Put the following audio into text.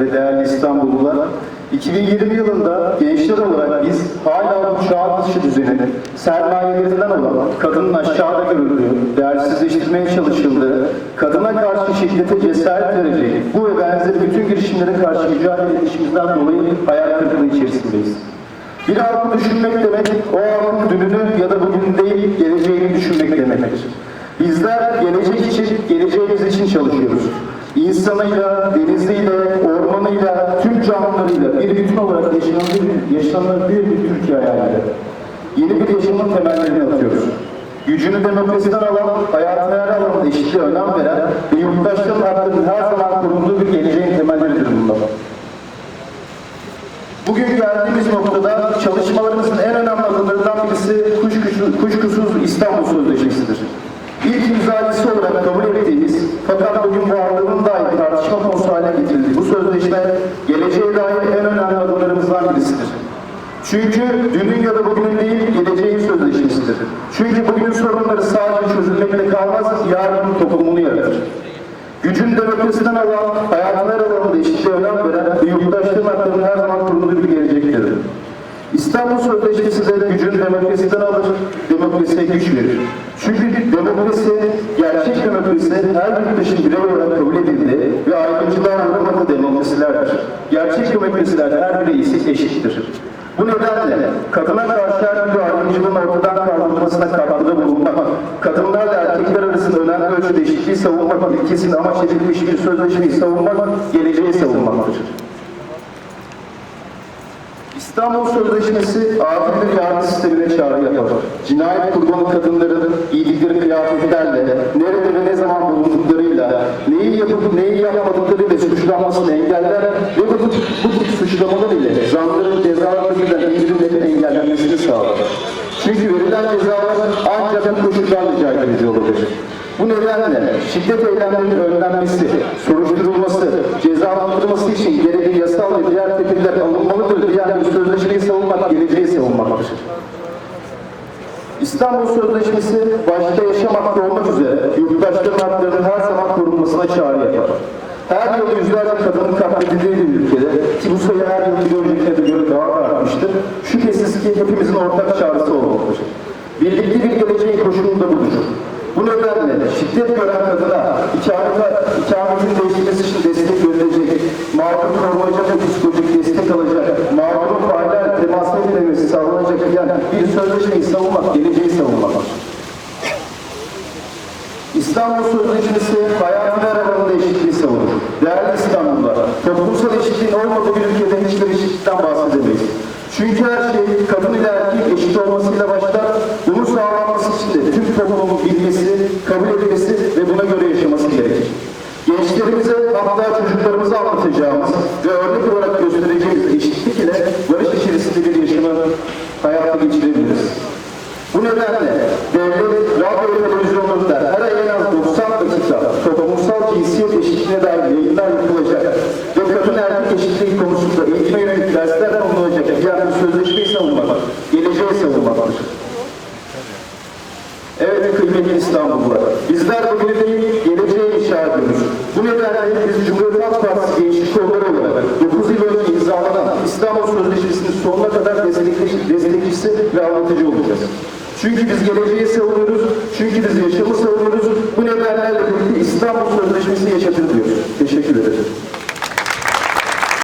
ve değerli İstanbullular, 2020 yılında gençler olarak biz hala bu çağ dışı düzenin sermayelerinden olan kadının aşağıda görüldüğü, değersizleştirmeye çalışıldığı, kadına karşı şiddete cesaret verecek bu ve benzeri bütün girişimlere karşı mücadele edişimizden dolayı hayal kırıklığı içerisindeyiz. Bir halkı düşünmek demek, o halkın dününü ya da bugün değil, geleceğini düşünmek demektir. Bizler gelecek için, geleceğimiz için çalışıyoruz. İnsanıyla, deniziyle, ormanıyla, tüm canlılarıyla bir bütün olarak yaşanabilir, yaşanabilir bir Türkiye hayaliyle. Yeni bir yaşamın temellerini atıyoruz. Gücünü demokrasiden alan, hayatın her alanında eşitliğe önem veren ve yurttaşların haklarının her zaman korunduğu bir geleceğin temelleridir bunlar. Bugün geldiğimiz noktada çalışmalarımızın en önemli adımlarından birisi kuşkusuz, kuşkusuz İstanbul Sözleşmesi'dir. İlk imzacısı olarak kabul ettiğimiz fakat bugün varlığının dahi tartışma konusu haline getirildiği bu sözleşme geleceğe dair en önemli adımlarımızdan birisidir. Çünkü dünün ya da bugünün değil, geleceğin sözleşmesidir. Çünkü bugünün sorunları sadece çözülmekle kalmaz, yarının toplumunu yaratır. Gücün demokrasiden alan, hayatın her alanında eşitliğe önem veren ve yurttaşlığın haklarının her zaman korunduğu bir gelecektir. İstanbul Sözleşmesi de gücün demokrasiden alır, demokrasiye güç verir. Çünkü demokrasi, gerçek demokrasi her yurttaşın birey olarak kabul edildiği ve ayrımcılığa uğramadığı demokrasilerdir. Gerçek demokrasiler her bireysi eşittir. Bu nedenle kadına karşı her türlü ayrımcılığın ortadan kaldırılmasına katkıda bulunmak, kadınlarla erkekler arasında önemli ölçüde eşitliği savunmak ilkesini amaç edilmiş bir sözleşmeyi savunmak, geleceği savunmaktır. İstanbul Sözleşmesi bir yargı sistemine çağrı yapar. Cinayet kurbanı kadınların giydikleri kıyafetlerle, nerede ve ne zaman bulunduklarıyla, neyi yapıp neyi yapmadıklarıyla suçlanmasını engeller ve bu, bu tip suçlamalar ile zanların cezalarıyla indirimlerin engellenmesini sağlar. Çünkü verilen cezalar ancak bu koşullarla caydırıcı olabilir. Bu nedenle şiddet eylemlerinin önlenmesi, soruşturulması, cezalandırılması için gerekli yasal ve diğer tedbirler alınmalıdır diyen bir sözleşmeyi savunmak, geleceği savunmaktır. İstanbul Sözleşmesi başta yaşam hakkı olmak üzere yurttaşların haklarının her zaman korunmasına çağrı yapar. Her yıl yüzlerce kadının katledildiği bir ülkede ki bu sayı her yıl bir öncekine de göre daha da artmıştır. Şüphesiz ki hepimizin ortak çağrısı olmalıdır. Birlikte bir geleceğin koşulu da budur. Bu nedenle şiddet gören kadına ikamet, ikametin değişmesi için destek verilecek, mağdur korunacak ve psikolojik destek alacak, failler temas edilmemesi sağlanacak yani bir sözleşmeyi savunmak, geleceği savunmaktır. İstanbul Sözleşmesi hayatın her alanında eşitliği savunur. Değerli İstanbullular, toplumsal eşitliğin olmadığı bir ülkede hiçbir eşitlikten bahsedemeyiz. Çünkü her şey kadın ile erkek eşit olmasıyla başlar. Bunun sağlanması için de tüm toplumun bilmesi, kabul edilmesi ve buna göre yaşaması gerekir. Gençlerimize hatta çocuklarımıza anlatacağımız ve örnek olarak göstereceğimiz eşitlik ile barış içerisinde bir yaşamı hayata geçirebiliriz. Bu nedenle devlet, radyo ve televizyonlarda her ay en az 90 dakika toplumsal cinsiyet eşitliğine dair yayınlar yapılacak ve kadın erkek eşitliği konusunda eğitime yönelik dersler konulacak yani bir sözleşmeyi savunmak, geleceği savunmaktır. Evet kıymetli İstanbullular, bizler bugün değil, geleceği inşa ediyoruz. Bu nedenle biz Cumhuriyet Halk Partisi Gençlik Kolları olarak 9 yıl önce imzalanan İstanbul Sözleşmesi'nin sonuna kadar destekçisi, destekçisi ve anlatıcı olacağız. Çünkü biz geleceği savunuyoruz,